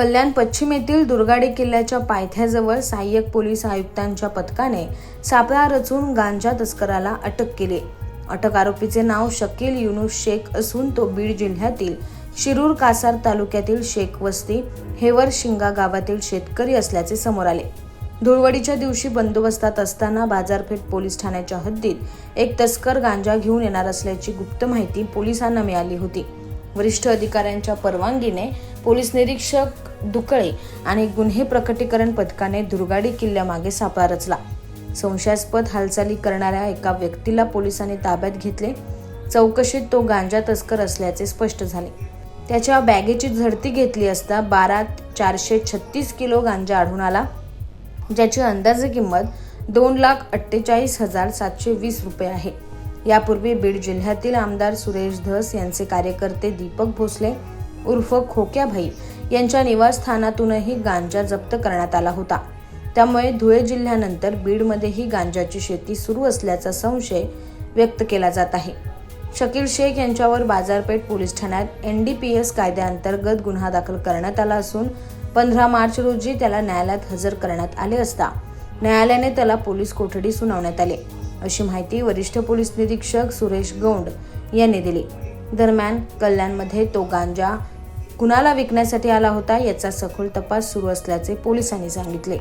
कल्याण पश्चिम येथील दुर्गाडी किल्ल्याच्या पायथ्याजवळ सहाय्यक पोलीस आयुक्तांच्या पथकाने सापळा रचून गांजा तस्कराला अटक केली. अटक आरोपीचे नाव शकील युनुस शेख असून तो बीड जिल्ह्यातील शिरूर कासार तालुक्यातील शेख वस्ती हेवर शिंगा गावातील शेतकरी असल्याचे समोर आले. धुळवडीच्या दिवशी बंदोबस्तात असताना बाजारपेठ पोलीस ठाण्याच्या हद्दीत एक तस्कर गांजा घेऊन येणार असल्याची गुप्त माहिती पोलिसांना मिळाली होती. वरिष्ठ अधिकाऱ्यांच्या परवानगीने पोलीस निरीक्षक दुकळे आणि गुन्हे प्रकटीकरण पथकाने दुर्गाडी किल्ल्यामागे सापळा रचला. संशयास्पद हालचाली करणाऱ्या एका व्यक्तीला पोलिसांनी ताब्यात घेतले. चौकशीत तो गांजा तस्कर असल्याचे स्पष्ट झाले. त्याच्या बॅगेची झडती घेतली असता बारा चारशे छत्तीस किलो गांजा आढळून आला. ज्याची अंदाजे किंमत दोन लाख अठ्ठेचाळीस हजार सातशे वीस रुपये आहे. यापूर्वी बीड जिल्ह्यातील आमदार सुरेश धस यांचे कार्यकर्ते दीपक भोसले उर्फ खोक्याभाई यांच्या निवासस्थानातूनही गांजा जप्त करण्यात आला होता. त्यामुळे धुळे जिल्ह्यानंतर बीडमध्येही गांजाची शेती सुरू असल्याचा संशय व्यक्त केला जात आहे. शकील शेख यांच्यावर बाजारपेठ पोलीस ठाण्यात एन डी पी एस कायद्याअंतर्गत गुन्हा दाखल करण्यात आला असून पंधरा मार्च रोजी त्याला न्यायालयात हजर करण्यात आले असता न्यायालयाने त्याला पोलीस कोठडी सुनावण्यात आली. अशी माहिती वरिष्ठ पोलीस निरीक्षक सुरेश गौंड यांनी दिली. दरम्यान कल्याणमध्ये तो गांजा कुणाला विकण्यासाठी आला होता याचा सखोल तपास सुरू असल्याचे पोलिसांनी सांगितले.